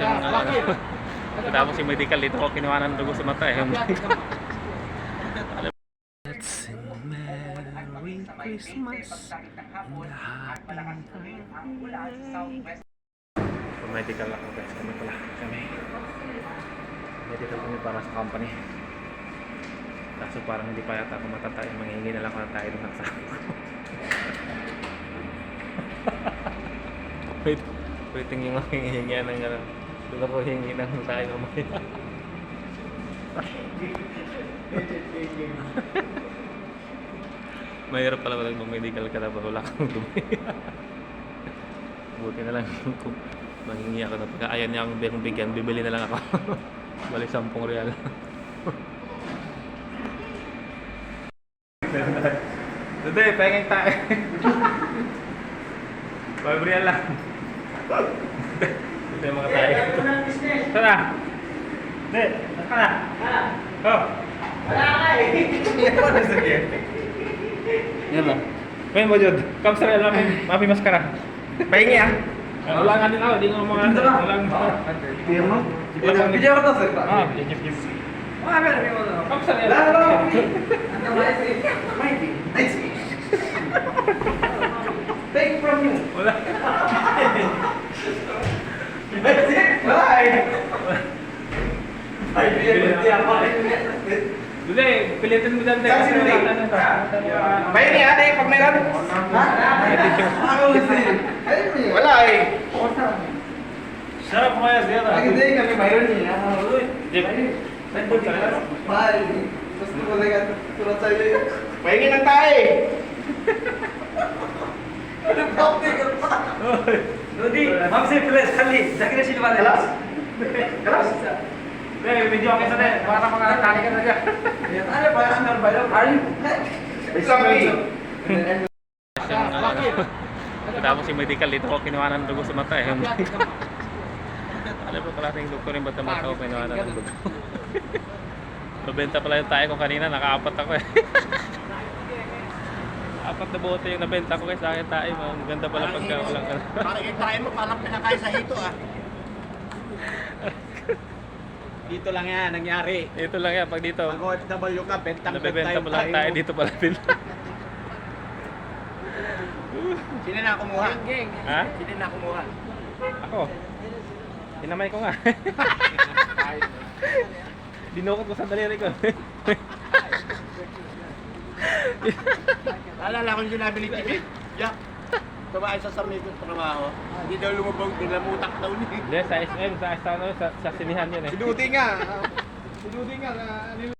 yung ano. Tapos yung medical dito ko kinuha ng dugo sa mata eh. Let's Merry Christmas and medical ako guys. Kami pala. Kami. Medical kami para sa company. Kaso parang hindi pa yata ako matatay. Manghingi na lang ako ng tayo ng saksa. Wait. Waiting yung hihingi ng ano. Doon ako hingi ng tayo mamaya. Mahirap pala pala mag-medical ka tapos wala kang dumi. Buti na lang kung manghingi ako na pagka ayaw niya akong bigyan, bibili na lang ako. Balik 10 real. Hindi, pahingin tayo. 5 real lang. Yung mga. Sana? Hindi, naka na. Oh. Yan ba? May mo jud. Kam sa real mapi mapi maskara. Pahingi ah. Wala nga din ako, di ko mga walang Pirma? Walang- Video ko to, sir. Ah, yun yun yun. Ah, meron yung ano. Kam sa real. Lalo lang. Ano ba ito? Mikey. Nice. Take from you. Wala. That's it. Bye. तुझे प्लेटन मी जाते बहिणी आता एक पकडे मला आहे शरफ माया दे ना आगे दे कर भाई नहीं यार दे भाई सब कुछ चला भाई उसको बोलेगा पूरा चाहिए भाई की नता है अरे बाप रे नदी हमसे प्लेस खाली जगरेशील वाले class class Hindi, video okay sa din. Para mga kani ka na dyan. Ano ba? Ano ba? Are you? It's okay. Tapos yung medical dito ko kinuha ng dugo sa mata eh. Alam mo klaseng doktor yung bata mata ko kinuha ng dugo. Nabenta pala yung tayo ko kanina, nakaapat ako eh. Apat na bote yung nabenta ko kay sa akin tayo. Ang ganda pala pagka walang ano. Parang yung tayo mo, parang pinakain sa hito ah. Dito lang yan, nangyari. Ito lang yan, pag dito. Pag OFW ka, bentang Nabebenta pa lang tayo dito pala binta. Sino na kumuha? ha? Sino na kumuha? Ako. Tinamay ko nga. Dinukot ko sa daliri ko. Naalala ko yung sinabi ni Tibi. Yak, tumaay sa Sarmiento trabaho. Hindi daw lumubog, nilamutak daw ni. Hindi, sa SM, sa, sa, ano, sa, sa sinihan yun eh. Sinudi nga. Sinudi nga. na-